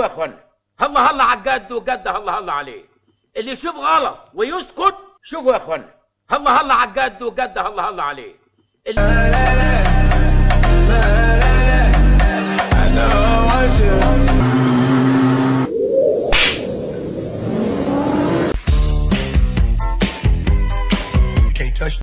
يا اخوانا هلا هلا على الجد وجد هلا هلا عليه. اللي يشوف غلط ويسكت شوفوا يا اخوانا هلا هلا على الجد وجد هلا هلا عليه. اللي...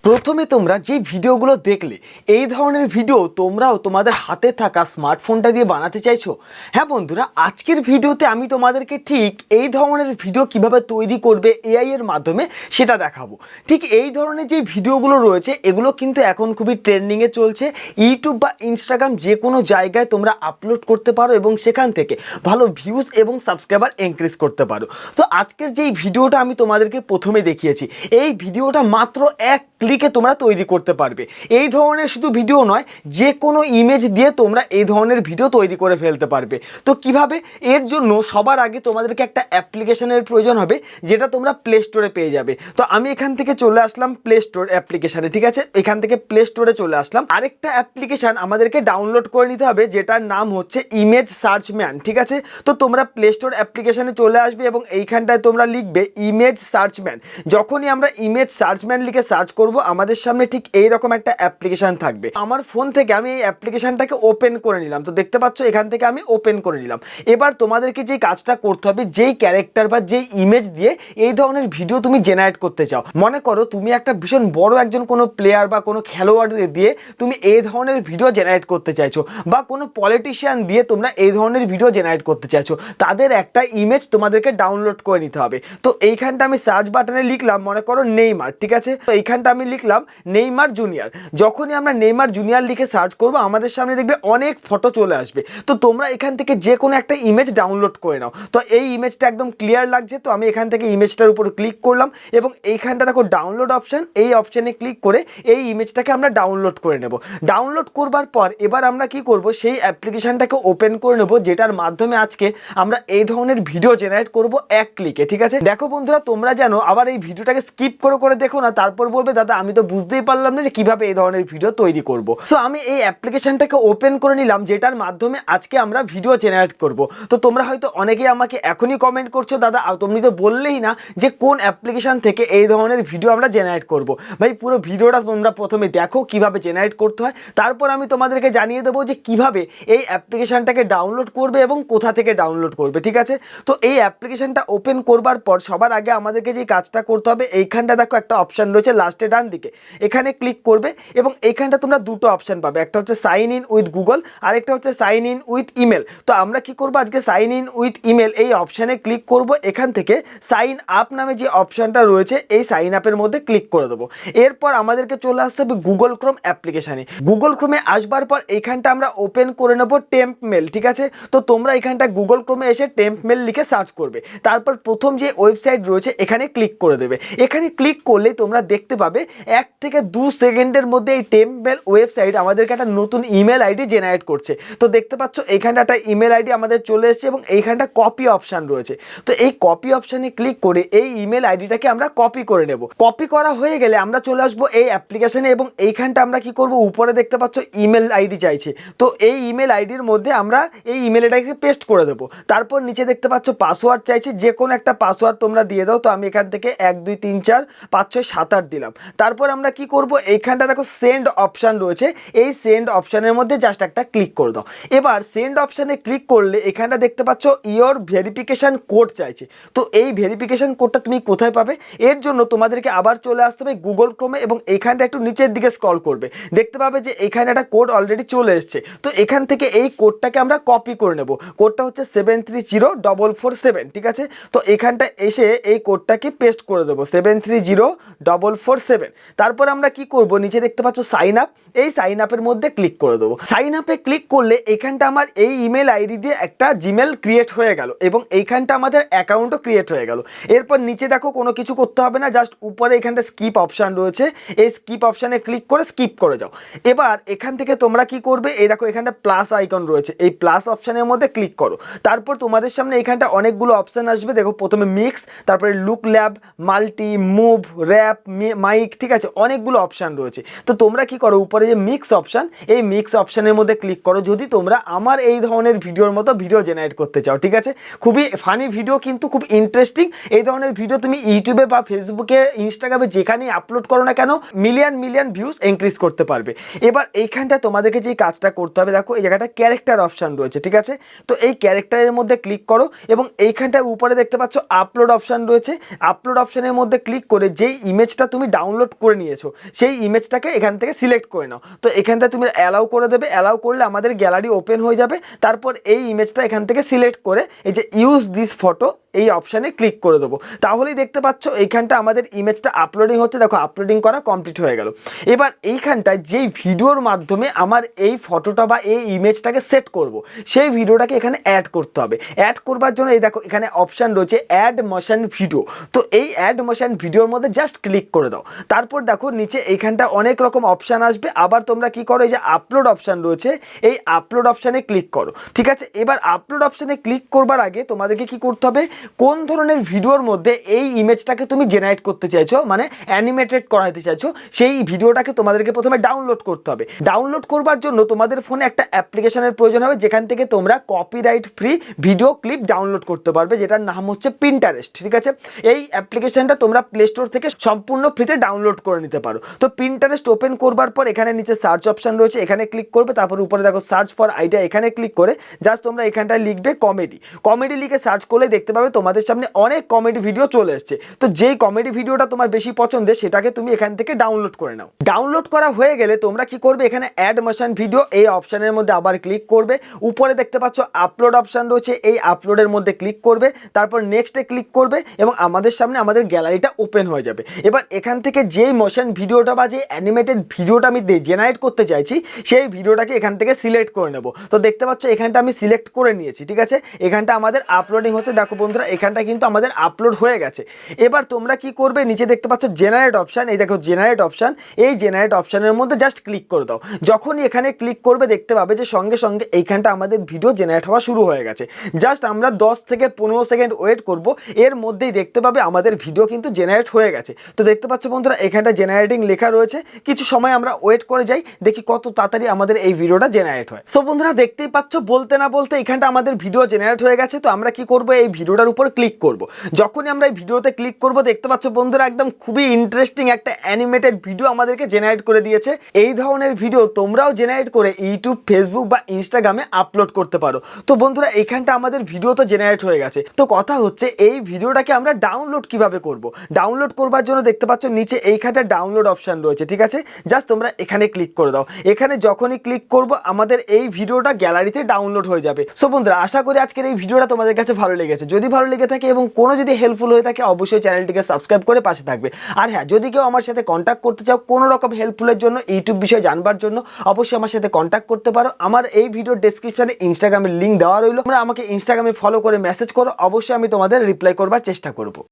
প্রথমে তোমরা যে ভিডিওগুলো দেখলে, এই ধরনের ভিডিও তোমরাও তোমাদের হাতে থাকা স্মার্টফোনটা দিয়ে বানাতে চাইছো? হ্যাঁ বন্ধুরা, আজকের ভিডিওতে আমি তোমাদেরকে ঠিক এই ধরনের ভিডিও কীভাবে তৈরি করবে এআই এর মাধ্যমে সেটা দেখাবো। ঠিক এই ধরনের যে ভিডিওগুলো রয়েছে, এগুলো কিন্তু এখন খুবই ট্রেন্ডিংয়ে চলছে। ইউটিউব বা ইনস্টাগ্রাম যে কোনো জায়গায় তোমরা আপলোড করতে পারো এবং সেখান থেকে ভালো ভিউজ এবং সাবস্ক্রাইবার ইনক্রিজ করতে পারো। তো আজকের যেই ভিডিওটা আমি তোমাদেরকে প্রথমে দেখিয়েছি, এই ভিডিওটা মাত্র এক ক্লিকে তোমরা তৈরি করতে পারবে। এই ধরনের শুধু ভিডিও নয়, যে কোনো ইমেজ দিয়ে তোমরা এই ধরনের ভিডিও তৈরি করে ফেলতে পারবে। তো কীভাবে? এর জন্য সবার আগে তোমাদেরকে একটা অ্যাপ্লিকেশনের প্রয়োজন হবে, যেটা তোমরা প্লে স্টোরে পেয়ে যাবে। তো আমি এখান থেকে চলে আসলাম প্লে স্টোর অ্যাপ্লিকেশানে, ঠিক আছে? এখান থেকে প্লে স্টোরে চলে আসলাম। আরেকটা অ্যাপ্লিকেশান আমাদেরকে ডাউনলোড করে নিতে হবে, যেটার নাম হচ্ছে ইমেজ সার্চ ম্যান ঠিক আছে? তো তোমরা প্লে স্টোর অ্যাপ্লিকেশানে চলে আসবে এবং এইখানটায় তোমরা লিখবে ইমেজ সার্চ ম্যান যখনই আমরা ইমেজ সার্চ ম্যান লিখে সার্চ করব আমাদের সামনে ঠিক এই রকম একটা অ্যাপ্লিকেশান থাকবে। আমার ফোন থেকে আমি এই অ্যাপ্লিকেশানটাকে ওপেন করে নিলাম। তো দেখতে পাচ্ছ, এখান থেকে আমি ওপেন করে নিলাম। এবার তোমাদেরকে যে কাজটা করতে হবে, যেই ক্যারেক্টার বা যেই ইমেজ দিয়ে এই ধরনের ভিডিও তুমি জেনারেট করতে চাও, মনে করো তুমি একটা ভীষণ বড় একজন কোনো প্লেয়ার বা কোনো খেলোয়াড় দিয়ে তুমি এই ধরনের ভিডিও জেনারেট করতে চাইছো, বা কোনো পলিটিশিয়ান দিয়ে তোমরা এই ধরনের ভিডিও জেনারেট করতে চাইছো, তাদের একটা ইমেজ তোমাদেরকে ডাউনলোড করে নিতে হবে। তো এইখানটা আমি সার্চ বাটনে লিখলাম, মনে করো নেইমার, ঠিক আছে? তো এইখানটা আমি লিখলাম নেইমার জুনিয়র। যখনই আমরা নেইমার জুনিয়র লিখে সার্চ করব, আমাদের সামনে দেখবে অনেক ফটো চলে আসবে। তো তোমরা এখান থেকে যে কোনো একটা ইমেজ ডাউনলোড করে নাও। তো এই ইমেজটা একদম ক্লিয়ার লাগছে, তো আমি এখান থেকে ইমেজটার উপর ক্লিক করলাম এবং এইখানটা দেখো ডাউনলোড অপশান এই অপশানে ক্লিক করে এই ইমেজটাকে আমরা ডাউনলোড করে নেব। ডাউনলোড করবার পর এবার আমরা কি করব, সেই অ্যাপ্লিকেশানটাকে ওপেন করে নেব, যেটার মাধ্যমে আজকে আমরা এই ধরনের ভিডিও জেনারেট করব এক ক্লিকে ঠিক আছে? দেখো বন্ধুরা, তোমরা জানো আবার এই ভিডিওটাকে স্কিপ করে করে দেখো না, তারপর বলবে, দাদা আমি তো বুঝতেই পারলাম না যে কীভাবে এই ধরনের ভিডিও তৈরি করব। সো আমি এই অ্যাপ্লিকেশনটাকে ওপেন করে নিলাম, যেটার মাধ্যমে আজকে আমরা ভিডিও জেনারেট করব। তো তোমরা হয়তো অনেকেই আমাকে এখনই কমেন্ট করছ, দাদা তুমি তো বললেই না যে কোন অ্যাপ্লিকেশন থেকে এই ধরনের ভিডিও আমরা জেনারেট করব। ভাই, পুরো ভিডিওটা তোমরা প্রথমে দেখো, কীভাবে জেনারেট করতে হয়। তারপর আমি তোমাদেরকে জানিয়ে দেবো যে কীভাবে এই অ্যাপ্লিকেশনটাকে ডাউনলোড করবে এবং কোথা থেকে ডাউনলোড করবে, ঠিক আছে? তো এই অ্যাপ্লিকেশনটা ওপেন করবার পর সবার আগে আমাদেরকে যে কাজটা করতে হবে, এইখানটা দেখো একটা অপশান রয়েছে লাস্টে ডান দিকে। এখানে ক্লিক করবে এবং এখানটা তোমরা দুটো অপশান পাবে। একটা হচ্ছে সাইন ইন উইথ গুগল আর একটা হচ্ছে সাইন ইন উইথ ইমেল তো আমরা কি করব আজকে সাইন ইন উইথ ইমেল এই অপশানে ক্লিক করব, এখান থেকে সাইন আপ নামে যে অপশানটা রয়েছে, এই সাইন আপের মধ্যে ক্লিক করে দেবো। এরপর আমাদেরকে চলে আসতে হবে গুগল ক্রোম অ্যাপ্লিকেশানে গুগল ক্রোমে আসবার পর এইখানটা আমরা ওপেন করে নেব টেম্প মেল ঠিক আছে? তো তোমরা এখানটা গুগল ক্রোমে এসে টেম্প মেল লিখে সার্চ করবে। তারপর প্রথম যে ওয়েবসাইট রয়েছে, এখানে ক্লিক করে দেবে। এখানে ক্লিক করলে তোমরা দেখতে পাবে এক থেকে দু সেকেন্ডের মধ্যে এই টেম্প মেল ওয়েবসাইট আমাদেরকে একটা নতুন ইমেল আইডি জেনারেট করছে। তো দেখতে পাচ্ছ এইখানটা একটা ইমেল আইডি আমাদের চলে এসেছে এবং এইখানটা কপি অপশান রয়েছে। তো এই কপি অপশানে ক্লিক করে এই ইমেল আইডিটাকে আমরা কপি করে নেব। কপি করা হয়ে গেলে আমরা চলে আসব এই অ্যাপ্লিকেশনে এবং এইখানটা আমরা কি করব? উপরে দেখতে পাচ্ছ ইমেল আইডি চাইছে। তো এই ইমেল আইডির মধ্যে আমরা এই ইমেল আইডিকে পেস্ট করে দেবো। তারপর নিচে দেখতে পাচ্ছ পাসওয়ার্ড চাইছে। যে কোনো একটা পাসওয়ার্ড তোমরা দিয়ে দাও। তো আমি এখান থেকে এক, দুই, তিন, চার, পাঁচ, ছয়, সাত, আট দিলাম। তারপর আমরা কি করব? এইখানটা দেখো সেন্ড অপশান রয়েছে। এই সেন্ড অপশানের মধ্যে জাস্ট একটা ক্লিক করে দাও। এবার সেন্ড অপশানে ক্লিক করলে এখানটা দেখতে পাচ্ছ ইয়োর ভেরিফিকেশান কোড চাইছে। তো এই ভেরিফিকেশান কোডটা তুমি কোথায় পাবে? এর জন্য তোমাদেরকে আবার চলে আসতে হবে গুগল ক্রোমে এবং এইখানটা একটু নিচের দিকে স্ক্রল করবে। দেখতে পাবে যে এখানে একটা কোড অলরেডি চলে এসছে। তো এখান থেকে এই কোডটাকে আমরা কপি করে নেব। কোডটা হচ্ছে seven three zero double four seven ঠিক আছে? তো এখানটা এসে এই কোডটাকে পেস্ট করে দেবো। Seven three zero double four seven তারপর আমরা কি করব? নিচে দেখতে পাচ্ছ সাইন আপ এই সাইন আপের মধ্যে ক্লিক করে দেবো। সাইন আপে ক্লিক করলে এখানটা আমার এই ইমেল আইডি দিয়ে একটা জিমেল ক্রিয়েট হয়ে গেল এবং এইখানটা আমাদের অ্যাকাউন্টও ক্রিয়েট হয়ে গেল। এরপর নিচে দেখো কোনো কিছু করতে হবে না জাস্ট উপরে এখানটা স্কিপ অপশান রয়েছে। এই স্কিপ অপশানে ক্লিক করে স্কিপ করে যাও। এবার এখান থেকে তোমরা কি করবে? এই দেখো এখানটা প্লাস আইকন রয়েছে। এই প্লাস অপশানের মধ্যে ক্লিক করো। তারপর তোমাদের সামনে এখানটা অনেকগুলো অপশান আসবে। দেখো প্রথমে মিক্স তারপরে look lab multi move wrap mic ঠিক আছে, অনেকগুলো অপশান রয়েছে। তো তোমরা কি করো, উপরে যে মিক্স অপশান এই মিক্স অপশানের মধ্যে ক্লিক করো। যদি তোমরা আমার এই ধরনের ভিডিওর মতো ভিডিও জেনারেট করতে চাও, ঠিক আছে? খুবই ফানি ভিডিও কিন্তু খুব ইন্টারেস্টিং এই ধরনের ভিডিও তুমি ইউটিউবে বা ফেসবুকে ইনস্টাগ্রামে যেখানেই আপলোড করো না কেন মিলিয়ন মিলিয়ন ভিউজ ইনক্রিজ করতে পারবে। এবার এইখানটা তোমাদেরকে যে কাজটা করতে হবে, দেখো, এই জায়গাটা ক্যারেক্টার অপশান রয়েছে, ঠিক আছে? তো এই ক্যারেক্টারের মধ্যে ক্লিক করো এবং এইখানটায় উপরে দেখতে পাচ্ছ আপলোড অপশান রয়েছে। আপলোড অপশানের মধ্যে ক্লিক করে যেই ইমেজটা তুমি ডাউনলোড করে নিয়েছো, সেই ইমেজটাকে এখান থেকে সিলেক্ট করে নাও। তো এখানটা তুমি অ্যালাউ করে দেবে অ্যালাউ করলে আমাদের গ্যালারি ওপেন হয়ে যাবে। তারপর এই ইমেজটা এখান থেকে সিলেক্ট করে, এই যে ইউজ দিস ফটো এই অপশানে ক্লিক করে দেবো। তাহলেই দেখতে পাচ্ছ এইখানটা আমাদের ইমেজটা আপলোডিং হচ্ছে। দেখো আপলোডিং করা কমপ্লিট হয়ে গেল। এবার এইখানটায় যেই ভিডিওর মাধ্যমে আমার এই ফটোটা বা এই ইমেজটাকে সেট করব, সেই ভিডিওটাকে এখানে অ্যাড করতে হবে। অ্যাড করবার জন্য এই দেখো, এখানে অপশান রয়েছে অ্যাড মোশন ভিডিও তো এই অ্যাড মোশন ভিডিওর মধ্যে জাস্ট ক্লিক করে দাও। তারপর দেখো, নিচে এইখানটা অনেক রকম অপশান আসবে। আবার তোমরা কি করো, এই যে আপলোড অপশান রয়েছে, এই আপলোড অপশানে ক্লিক করো। ঠিক আছে? এবার আপলোড অপশানে ক্লিক করবার আগে তোমাদেরকে কি করতে হবে? কোন ধরনের ভিডিওর মধ্যে এই ইমেজটাকে তুমি জেনারেট করতে চাইছো? মানে অ্যানিমেটেড করাতে চাইছো, সেই ভিডিওটাকে তোমাদেরকে প্রথমে ডাউনলোড করতে হবে। ডাউনলোড করবার জন্য তোমাদের ফোনে একটা অ্যাপ্লিকেশনের প্রয়োজন হবে, যেখান থেকে তোমরা copyright free video clip download করতে পারবে, যেটার নাম হচ্ছে পিন্টারেস্ট ঠিক আছে? এই অ্যাপ্লিকেশনটা তোমরা প্লে স্টোর থেকে সম্পূর্ণ ফ্রিতে ডাউনলোড করে নিতে পারো। তো পিন্টারেস্ট ওপেন করবার পর এখানে নিচে সার্চ অপশন রয়েছে, এখানে ক্লিক করবে, তারপর উপরে দেখো সার্চ ফর আইডিয়া এখানে ক্লিক করে জাস্ট তোমরা এখানটায় লিখবে কমেডি কমেডি লিখে সার্চ করলে দেখতে পাবে তোমাদের সামনে অনেক কমেডি ভিডিও চলে এসছে। তো যেই কমেডি ভিডিওটা তোমার বেশি পছন্দের, সেটাকে তুমি এখান থেকে ডাউনলোড করে নাও। ডাউনলোড করা হয়ে গেলে তোমরা কি করবে, এখানে অ্যাড মোশন ভিডিও এই অপশনের মধ্যে আবার ক্লিক করবে। উপরে দেখতে পাচ্ছ আপলোড অপশন রয়েছে, এই আপলোডের মধ্যে ক্লিক করবে। তারপর নেক্সটে ক্লিক করবে এবং আমাদের সামনে আমাদের গ্যালারিটা ওপেন হয়ে যাবে। এবার এখান থেকে যেই মোশন ভিডিওটা বা যে অ্যানিমেটেড ভিডিওটা আমি জেনারেট করতে চাইছি, সেই ভিডিওটাকে এখান থেকে সিলেক্ট করে নেব। তো দেখতে পাচ্ছ এখানটা আমি সিলেক্ট করে নিয়েছি, ঠিক আছে? এখানটা আমাদের আপলোডিং হচ্ছে। দেখো বন্ধুরা এখানটা কিন্তু আমাদের আপলোড হয়ে গেছে। এবার তোমরা কি করবে? নিচে দেখতে পাচ্ছ জেনারেট অপশান এই দেখো জেনারেট অপশান এই জেনারেট অপশানের মধ্যে জাস্ট ক্লিক করে দাও। যখনই এখানে ক্লিক করবে, দেখতে পাবে যে সঙ্গে সঙ্গে এইখানটা আমাদের ভিডিও জেনারেট হওয়া শুরু হয়ে গেছে। জাস্ট আমরা দশ থেকে পনেরো সেকেন্ড ওয়েট করব। এর মধ্যেই দেখতে পাবে আমাদের ভিডিও কিন্তু জেনারেট হয়ে গেছে। তো দেখতে পাচ্ছ বন্ধুরা, এখানটা জেনারেটিং লেখা রয়েছে। কিছু সময় আমরা ওয়েট করে যাই, দেখি কত তাড়াতাড়ি আমাদের এই ভিডিওটা জেনারেট হয়। সো বন্ধুরা, দেখতেই পাচ্ছ, বলতে না বলতে এখানটা আমাদের ভিডিও জেনারেট হয়ে গেছে। তো আমরা কি করব? এই ভিডিওটার উপর ক্লিক করব। যখনই আমরা এই ভিডিওতে ক্লিক করব, দেখতে পাচ্ছ বন্ধুরা, একদম খুবই ইন্টারেস্টিং একটা অ্যানিমেটেড ভিডিও আমাদেরকে জেনারেট করে দিয়েছে। এই ধরনের ভিডিও তোমরাও জেনারেট করে ইউটিউব ফেসবুক বা ইনস্টাগ্রামে আপলোড করতে পারো। তো বন্ধুরা, এখানটা আমাদের ভিডিও তো জেনারেট হয়ে গেছে। তো কথা হচ্ছে, এই ভিডিওটাকে আমরা ডাউনলোড কীভাবে করব? ডাউনলোড করবার জন্য দেখতে পাচ্ছ, নিচে এইখানটা ডাউনলোড অপশন রয়েছে, ঠিক আছে? জাস্ট তোমরা এখানে ক্লিক করে দাও। এখানে যখনই ক্লিক করব, আমাদের এই ভিডিওটা গ্যালারিতে ডাউনলোড হয়ে যাবে। সো বন্ধুরা, আশা করি আজকের এই ভিডিওটা তোমাদের কাছে ভালো লেগেছে। যদি ভালো লেগে থাকে এবং কোনো যদি হেল্পফুল হয়ে থাকে, অবশ্যই চ্যানেলটিকে সাবস্ক্রাইব করে পাশে থাকবে। আর হ্যাঁ যদি কেউ আমার সাথে কন্ট্যাক্ট করতে চাও কোনো রকম হেল্পফুলের জন্য ইউটিউব বিষয়ে জানবার জন্য, অবশ্যই আমার সাথে কন্ট্যাক্ট করতে পারো। আমার এই ভিডিও ডেসক্রিপশানে ইনস্টাগ্রামের লিঙ্ক দেওয়া রইল। তোমরা আমাকে ইনস্টাগ্রামে ফলো করে মেসেজ করো। অবশ্যই আমি তোমাদের রিপ্লাই করবার চেষ্টা করব।